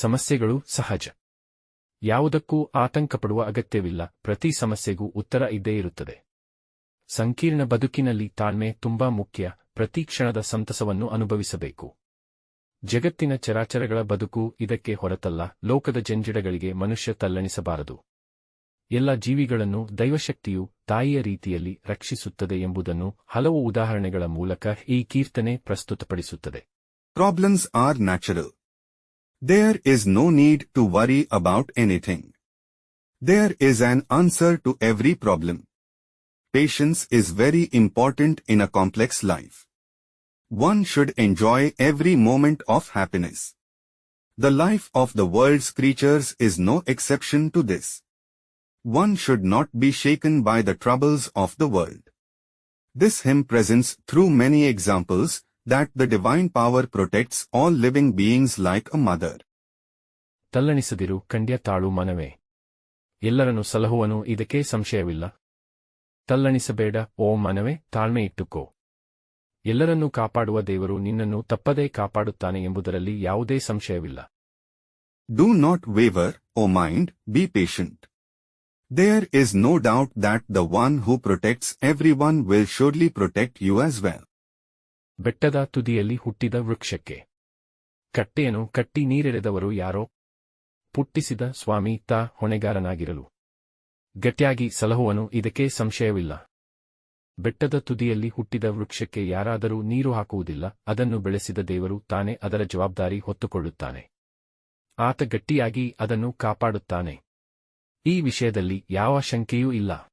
ಸಮಸ್ಯೆಗಳು ಸಹಜ. ಯಾವುದಕ್ಕೂ ಆತಂಕಪಡುವ ಅಗತ್ಯವಿಲ್ಲ. ಪ್ರತಿ ಸಮಸ್ಯೆಗೂ ಉತ್ತರ ಇದ್ದೇ ಇರುತ್ತದೆ. ಸಂಕೀರ್ಣ ಬದುಕಿನಲ್ಲಿ ತಾಳ್ಮೆ ತುಂಬಾ ಮುಖ್ಯ. ಪ್ರತಿ ಕ್ಷಣದ ಸಂತಸವನ್ನು ಅನುಭವಿಸಬೇಕು. ಜಗತ್ತಿನ ಚರಾಚರಗಳ ಬದುಕು ಇದಕ್ಕೆ ಹೊರತಲ್ಲ. ಲೋಕದ ಜಂಜಡಗಳಿಗೆ ಮನುಷ್ಯ ತಲ್ಲಣಿಸಬಾರದು. ಎಲ್ಲ ಜೀವಿಗಳನ್ನು ದೈವಶಕ್ತಿಯು ತಾಯಿಯ ರೀತಿಯಲ್ಲಿ ರಕ್ಷಿಸುತ್ತದೆ ಎಂಬುದನ್ನು ಹಲವು ಉದಾಹರಣೆಗಳ ಮೂಲಕ ಈ ಕೀರ್ತನೆ ಪ್ರಸ್ತುತಪಡಿಸುತ್ತದೆ. Problems are natural. There is no need to worry about anything. There is an answer to every problem. Patience is very important in a complex life. One should enjoy every moment of happiness. The life of the world's creatures is no exception to this. One should not be shaken by the troubles of the world. This hymn presents through many examples that the divine power protects all living beings like a mother. ತಲ್ಲಣಿಸದಿರು ಕಂಡ್ಯ ತಾಳು ಮನವೇ ಎಲ್ಲರನ್ನು ಸಲಹುವನು ಇದಕ್ಕೆ ಸಂಶಯವಿಲ್ಲ ತಲ್ಲಣಿಸಬೇಡ ಓ ಮನವೇ ತಾಳ್ಮೆ ಇಟ್ಟುಕೋ ಎಲ್ಲರನ್ನೂ ಕಾಪಾಡುವ ದೇವರು ನಿನ್ನನ್ನು ತಪ್ಪದೇ ಕಾಪಾಡುತ್ತಾನೆ ಎಂಬುದರಲ್ಲಿ ಯಾವುದೇ ಸಂಶಯವಿಲ್ಲ Do not waver, O mind, be patient. There is no doubt that the one who protects everyone will surely protect you as well. ಬೆಟ್ಟದ ತುದಿಯಲ್ಲಿ ಹುಟ್ಟಿದ ವೃಕ್ಷಕ್ಕೆ. ಕಟ್ಟೆಯನ್ನು ಕಟ್ಟಿ ನೀರೆರೆದವರು ಯಾರೋ? ಪುಟ್ಟಿಸಿದ ಸ್ವಾಮಿ ತಾ ಹೊಣೆಗಾರನಾಗಿರಲು. ಗಟ್ಟಿಯಾಗಿ ಸಲಹುವನು ಇದಕ್ಕೆ ಸಂಶಯವಿಲ್ಲ. ಬೆಟ್ಟದ ತುದಿಯಲ್ಲಿ ಹುಟ್ಟಿದ ವೃಕ್ಷಕ್ಕೆ ಯಾರಾದರೂ ನೀರು ಹಾಕುವುದಿಲ್ಲ ಅದನ್ನು ಬೆಳೆಸಿದ ದೇವರು ತಾನೇ ಅದರ ಜವಾಬ್ದಾರಿ ಹೊತ್ತುಕೊಳ್ಳುತ್ತಾನೆ. ಆತ ಗಟ್ಟಿಯಾಗಿ ಅದನ್ನು ಕಾಪಾಡುತ್ತಾನೆ. ಈ ವಿಷಯದಲ್ಲಿ ಯಾವ ಶಂಕೆಯೂ ಇಲ್ಲ.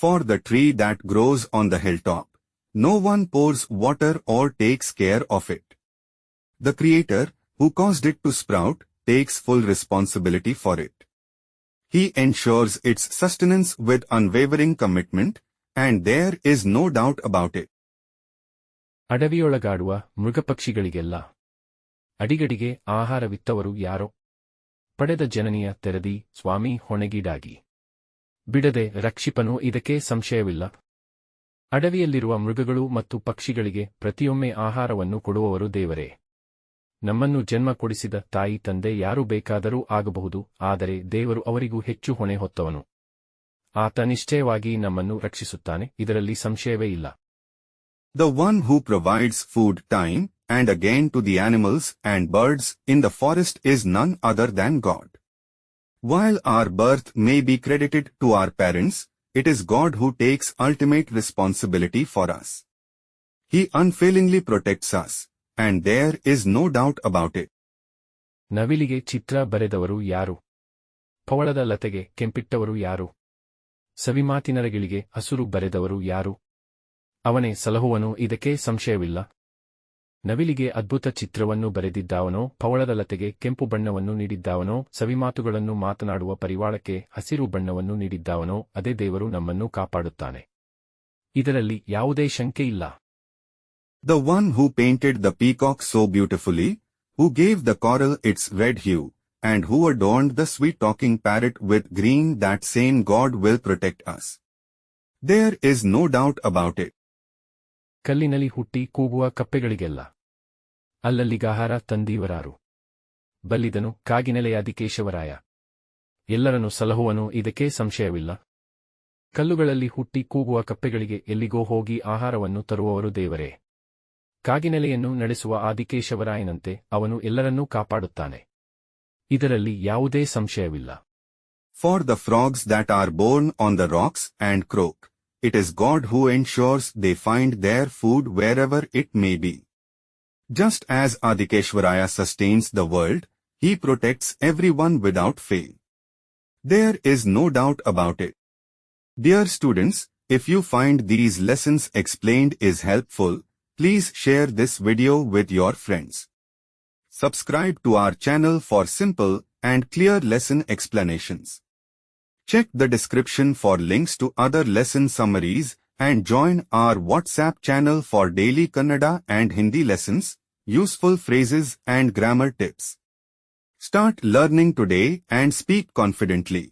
For the tree tree grows on the hill hilltop, no one pours water or takes care of it. The Creator, who caused it to sprout, takes full responsibility for it. He ensures its sustenance with unwavering commitment, and there is no doubt about it. ಅಡವಿಯೊಳಗಾಡುವ ಮೃಗಪಕ್ಷಿಗಳಿಗೆಲ್ಲ ಅಡಿಗಡಿಗೆ ಆಹಾರವಿತ್ತವರು ಯಾರೋ ಪಡೆದ ಜನನಿಯ ತೆರದಿ ಸ್ವಾಮಿ ಹೊಣೆಗೀಡಾಗಿ ಬಿಡದೆ ರಕ್ಷಿಪನು ಇದಕ್ಕೆ ಸಂಶಯವಿಲ್ಲ ಅಡವಿಯಲ್ಲಿರುವ ಮೃಗಗಳು ಮತ್ತು ಪಕ್ಷಿಗಳಿಗೆ ಪ್ರತಿಯೊಮ್ಮೆ ಆಹಾರವನ್ನು ಕೊಡುವವರು ದೇವರೇ. ನಮ್ಮನ್ನು ಜನ್ಮ ಕೊಡಿಸಿದ ತಾಯಿ ತಂದೆ ಯಾರು ಬೇಕಾದರೂ ಆಗಬಹುದು ಆದರೆ ದೇವರು ಅವರಿಗೂ ಹೆಚ್ಚು ಹೊಣೆ ಹೊತ್ತವನು. ಆತ ನಿಶ್ಚಯವಾಗಿ ನಮ್ಮನ್ನು ರಕ್ಷಿಸುತ್ತಾನೆ ಇದರಲ್ಲಿ ಸಂಶಯವೇ ಇಲ್ಲ. The one who provides food time and again to the animals and birds in the forest is none other than God while our birth may be credited to our parents, it is God who takes ultimate responsibility for us. He unfailingly protects us, and there is no doubt about it. ನವಿಲಿಗೆ ಚಿತ್ರ ಬರೆದವರು ಯಾರು ಪವಳದ ಲತೆಗೆ ಕೆಂಪಿಟ್ಟವರು ಯಾರು ಸವಿಮಾತಿನರಗಿಳಿಗೆ ಹಸುರು ಬರೆದವರು ಯಾರು ಅವನೇ ಸಲಹುವನು ಇದಕ್ಕೆ ಸಂಶಯವಿಲ್ಲ ನವಿಲಿಗೆ ಅದ್ಭುತ ಚಿತ್ರವನ್ನು ಬರೆದಿದ್ದಾವನೋ ಪವಳದ ಲತೆಗೆ ಕೆಂಪು ಬಣ್ಣವನ್ನು ನೀಡಿದ್ದಾವನೋ ಸವಿಮಾತುಗಳನ್ನು ಮಾತನಾಡುವ ಪರಿವಾಳಕ್ಕೆ ಹಸಿರು ಬಣ್ಣವನ್ನು ನೀಡಿದ್ದಾವನೋ ಅದೇ ದೇವರು ನಮ್ಮನ್ನು ಕಾಪಾಡುತ್ತಾನೆ ಇದರಲ್ಲಿ ಯಾವುದೇ ಶಂಕೆ ಇಲ್ಲ the one who painted the peacock so beautifully, who gave the coral its red hue and who adorned the sweet-talking parrot with green that same God will protect us. There is no doubt about it. ಕಲ್ಲಿನಲ್ಲಿ ಹುಟ್ಟಿ ಕೂಗುವ ಕಪ್ಪೆಗಳಿಗೆಲ್ಲ. ಅಲ್ಲಲ್ಲಿಗಾಹಾರ ತಂದೀವರಾರು ಬಲ್ಲಿದನು ಕಾಗಿನೆಲೆಯಾದಿ ಕೇಶವರಾಯ. ಎಲ್ಲರನ್ನು ಸಲಹುವನು ಇದಕ್ಕೆ ಸಂಶಯವಿಲ್ಲ. ಕಲ್ಲುಗಳಲ್ಲಿ ಹುಟ್ಟಿ ಕೂಗುವ ಕಪ್ಪೆಗಳಿಗೆ ಎಲ್ಲಿಗೋ ಹೋಗಿ ಆಹಾರವನ್ನು ತರುವವರು ದೇವರೇ. ಕಾಗಿನೆಲೆಯನ್ನು ನಡೆಸುವ ಆದಿಕೇಶವರಾಯನಂತೆ ಅವನು ಎಲ್ಲರನ್ನೂ ಕಾಪಾಡುತ್ತಾನೆ. ಇದರಲ್ಲಿ ಯಾವುದೇ ಸಂಶಯವಿಲ್ಲ. For the frogs that are born on the rocks and croak, it is God who ensures they find their food wherever it may be. Just as Adikeshwaraya sustains the world, he protects everyone without fail. There is no doubt about it. Dear students, if you find these lessons explained is helpful, please share this video with your friends. Subscribe to our channel for simple and clear lesson explanations. Check the description for links to other lesson summaries and join our WhatsApp channel for daily Kannada and Hindi lessons, useful phrases and grammar tips. Start learning today and speak confidently.